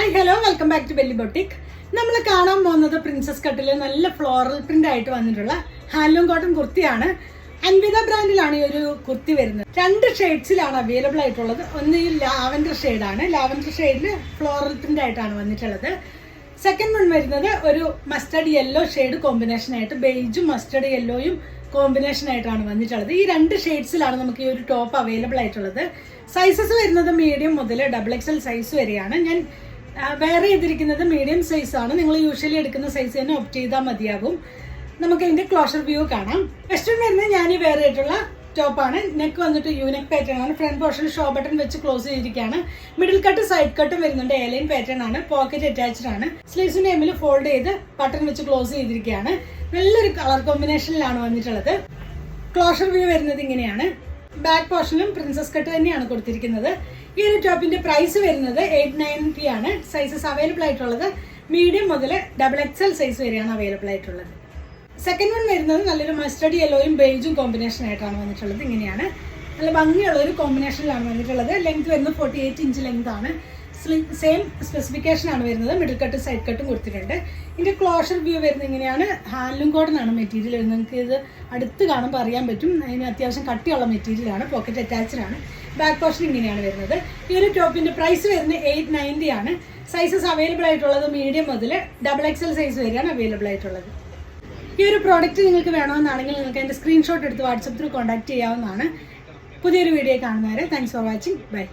Hi hello welcome back to belly boutique നമ്മൾ കാണാൻ പോകുന്നത് പ്രിൻസസ് കട്ടിൽ നല്ല ഫ്ലോറൽ പ്രിന്റ് ആയിട്ട് വന്നിട്ടുള്ള ഹാൻഡ്ലൂം കോട്ടൺ കുർത്തിയാണ്. അൻവിത ബ്രാൻഡിലാണ് ഈ ഒരു കുർത്തി വരുന്നത്. രണ്ട് ഷെയ്ഡ്സിലാണ് അവൈലബിൾ ആയിട്ടുള്ളത്. ഒന്ന് ഈ ലാവൻഡർ ഷെയ്ഡാണ് ലാവൻഡർ ഷെയ്ഡിൽ ഫ്ലോറൽ പ്രിന്റ് ആയിട്ടാണ് വന്നിട്ടുള്ളത്. സെക്കൻഡ് വൺ വരുന്നത് ഒരു മസ്റ്റർഡ് യെല്ലോ ഷെയ്ഡ് കോമ്പിനേഷൻ ആയിട്ട് ബെയ്ജും മസ്റ്റർഡ് യെല്ലോയും കോമ്പിനേഷൻ ആയിട്ടാണ് വന്നിട്ടുള്ളത്. ഈ രണ്ട് ഷെയ്ഡ്സിലാണ് നമുക്ക് ഈ ഒരു ടോപ്പ് അവൈലബിൾ ആയിട്ടുള്ളത്. സൈസസ് വരുന്നത് മീഡിയം മുതൽ ഡബിൾ എക്സ് എൽ സൈസ് വരെയാണ്. ഞാൻ വെയർ ചെയ്തിരിക്കുന്നത് മീഡിയം സൈസാണ് നിങ്ങൾ യൂഷ്വലി എടുക്കുന്ന സൈസ് തന്നെ ഓപ്റ്റ് ചെയ്താൽ മതിയാകും. നമുക്ക് ഇതിന്റെ ക്ലോഷർ വ്യൂ കാണാം. വെസ്റ്റേൺ വരുന്നത് ഞാൻ ഈ വെയർ ചെയ്തിട്ടുള്ള ടോപ്പാണ് നെക്ക് വന്നിട്ട് യൂനെക് പാറ്റേൺ ആണ്. ഫ്രണ്ട് പോർഷൻ ഷോ ബട്ടൺ വെച്ച് ക്ലോസ് ചെയ്തിരിക്കുകയാണ്. മിഡിൽ കട്ട് സൈഡ് കട്ടും വരുന്നുണ്ട്. എലൈൻ പാറ്റേൺ ആണ്. പോക്കറ്റ് അറ്റാച്ച്ഡ് ആണ്. സ്ലീവ്സിന്റെ എമ്മിൽ ഫോൾഡ് ചെയ്ത് ബട്ടൺ വെച്ച് ക്ലോസ് ചെയ്തിരിക്കുകയാണ്. നല്ലൊരു കളർ കോമ്പിനേഷനിലാണ് വന്നിട്ടുള്ളത്. ക്ലോഷർ വ്യൂ വരുന്നത് ഇങ്ങനെയാണ്. ബാക്ക് പോർഷനിലും പ്രിൻസസ് കട്ട് തന്നെയാണ് കൊടുത്തിരിക്കുന്നത്. ഈ ഒരു ടോപ്പിന്റെ പ്രൈസ് വരുന്നത് എയ്റ്റ് നയന്റി ആണ്. സൈസസ് അവൈലബിൾ ആയിട്ടുള്ളത്. മീഡിയം മുതൽ ഡബിൾ എക്സ് എൽ സൈസ് വരെയാണ് അവൈലബിൾ ആയിട്ടുള്ളത്. സെക്കൻഡ് വൺ വരുന്നത് നല്ലൊരു മസ്റ്റർഡ് യെല്ലോയും ബേജും കോമ്പിനേഷൻ ആയിട്ടാണ് വന്നിട്ടുള്ളത്. ഇങ്ങനെയാണ്. നല്ല ഭംഗിയുള്ള ഒരു കോമ്പിനേഷനിലാണ് വന്നിട്ടുള്ളത്. ലെങ്ത് വരുന്നത് ഫോർട്ടി എയ്റ്റ് ഇഞ്ച് ലെങ്ത് ആണ്. സെയിം സ്പെസിഫിക്കേഷൻ ആണ് വരുന്നത്. മിഡിൽ കട്ടും സൈഡ് കട്ടും കൊടുത്തിട്ടുണ്ട്. ഇതിന്റെ ക്ലോഷർ വ്യൂ വരുന്നത് ഇങ്ങനെയാണ് ഹാൻഡ്ലൂം കോട്ടൺ ആണ് മെറ്റീരിയൽ വരുന്നത്. നിങ്ങൾക്ക് ഇത് അടുത്ത് കാണുമ്പോൾ അറിയാൻ പറ്റും. അതിന് അത്യാവശ്യം കട്ടിയുള്ള മെറ്റീരിയലാണ് പോക്കറ്റ് അറ്റാച്ച്ഡ് ആണ്. ബാക്ക് പോർഷൻ ഇങ്ങനെയാണ് വരുന്നത്. ഈ ഒരു ടോപ്പിന്റെ പ്രൈസ് വരുന്നത് എയ്റ്റ് നയന്റി ആണ്. സൈസസ് അവൈലബിൾ ആയിട്ടുള്ളത് മീഡിയം മുതൽ ഡബിൾ എക്സൽ സൈസ് വരെയാണ് അവൈലബിൾ ആയിട്ടുള്ളത്. ഈ ഒരു പ്രോഡക്റ്റ് നിങ്ങൾക്ക് വേണമെന്നാണെങ്കിൽ നിങ്ങൾക്ക് എന്റെ സ്ക്രീൻഷോട്ട് എടുത്ത് വാട്സപ്പ് ത്രൂ കോൺടാക്ട് ചെയ്യാവുന്നതാണ്. പുതിയൊരു വീഡിയോ കാണുന്നവരെ താങ്ക്സ് ഫോർ വാച്ചിങ് ബൈ